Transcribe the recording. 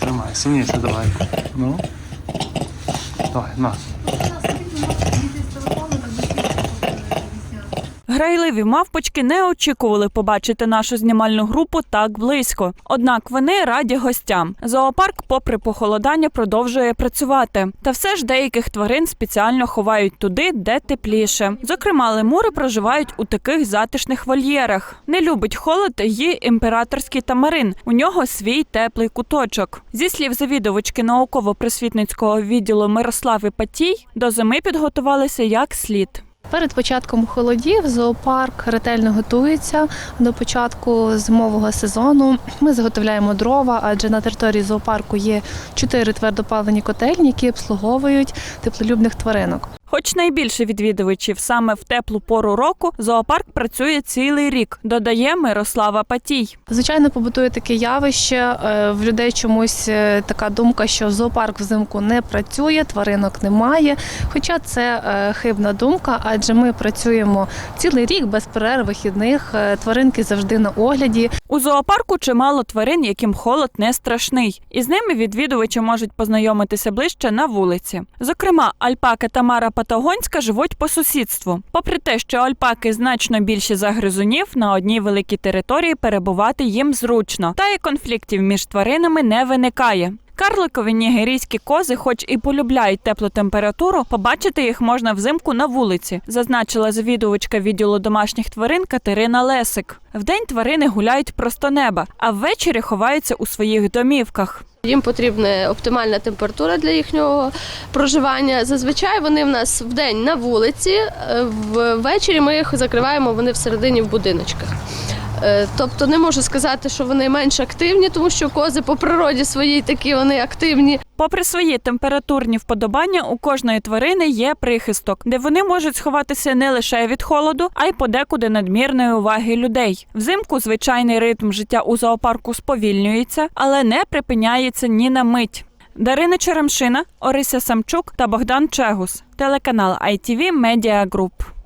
Тримай, сильніше давай. Ну. Давай, на. Грайливі мавпочки не очікували побачити нашу знімальну групу так близько. Однак вони раді гостям. Зоопарк, попри похолодання, продовжує працювати. Та все ж деяких тварин спеціально ховають туди, де тепліше. Зокрема, лемури проживають у таких затишних вольєрах. Не любить холод і імператорський тамарин. У нього свій теплий куточок. Зі слів завідувачки науково-просвітницького відділу Мирослави Патій, до зими підготувалися як слід. Перед початком холодів зоопарк ретельно готується до початку зимового сезону. Ми заготовляємо дрова, адже на території зоопарку є чотири твердопалені котельні, які обслуговують теплолюбних тваринок. Хоч найбільше відвідувачів саме в теплу пору року, зоопарк працює цілий рік, додає Мирослава Патій. Звичайно, побутує таке явище. е, В людей чомусь е, така думка, що зоопарк взимку не працює, тваринок немає. Хоча це е, хибна думка, адже ми працюємо цілий рік без перерв вихідних. Тваринки завжди на огляді. У зоопарку чимало тварин, яким холод не страшний, і з ними відвідувачі можуть познайомитися ближче на вулиці. Зокрема, альпака та мара патагонська живуть по сусідству. Попри те, що альпаки значно більші за гризунів, на одній великій території перебувати їм зручно, та і конфліктів між тваринами не виникає. Карликові нігерійські кози, хоч і полюбляють теплу температуру, побачити їх можна взимку на вулиці, зазначила завідувачка відділу домашніх тварин Катерина Лесик. Вдень тварини гуляють просто неба, а ввечері ховаються у своїх домівках. Їм потрібна оптимальна температура для їхнього проживання. Зазвичай вони в нас вдень на вулиці, е, ввечері ми їх закриваємо вони всередині в будиночках. Е, Тобто не можу сказати, що вони менш активні, тому що кози по природі своїй такі вони активні. Попри свої температурні вподобання, у кожної тварини є прихисток, де вони можуть сховатися не лише від холоду, а й подекуди надмірної уваги людей. Взимку звичайний ритм життя у зоопарку сповільнюється, але не припиняється ні на мить. Дарина Черемшина, Орися Самчук та Богдан Чегус. Телеканал ITV Media Group.